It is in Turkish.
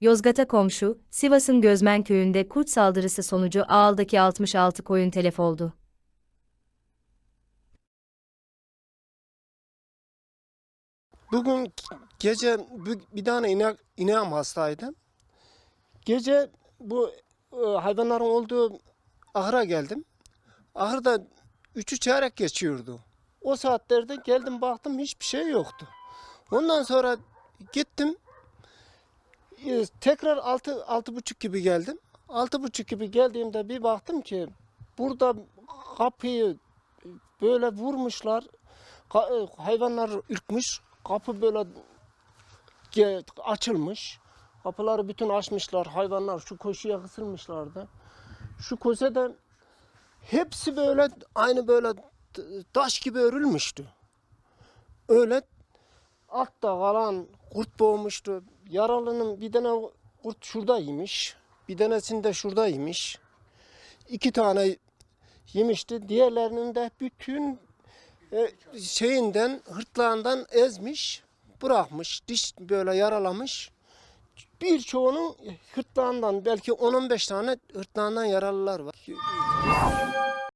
Yozgat'a komşu, Sivas'ın Gözmen köyünde kurt saldırısı sonucu ağaldaki 66 koyun telef oldu. Bugün gece bir- tane inek, ineğim hastaydı. Gece bu e, hayvanların olduğu ahıra geldim. Ahırda üçü çeyrek geçiyordu. O saatlerde geldim baktım hiçbir şey yoktu. Ondan sonra gittim. E, Tekrar altı, altı buçuk gibi geldim. Altı buçuk gibi geldiğimde bir baktım ki burada kapıyı böyle vurmuşlar. E, hayvanlar ürkmüş. Kapı böyle açılmış. Kapıları bütün açmışlar. Hayvanlar şu koşuya kısılmışlardı. Şu köşede hepsi böyle aynı böyle taş gibi örülmüştü. Öyle altta kalan kurt boğmuştu. Yaralının bir tane kurt şurada yemiş. Bir tanesini de şurada yemiş. İki tane yemişti. Diğerlerinin de bütün e, şeyinden, hırtlağından ezmiş, bırakmış, diş böyle yaralamış. Birçoğunun hırtlağından belki 10-15 tane hırtlağından yaralılar var.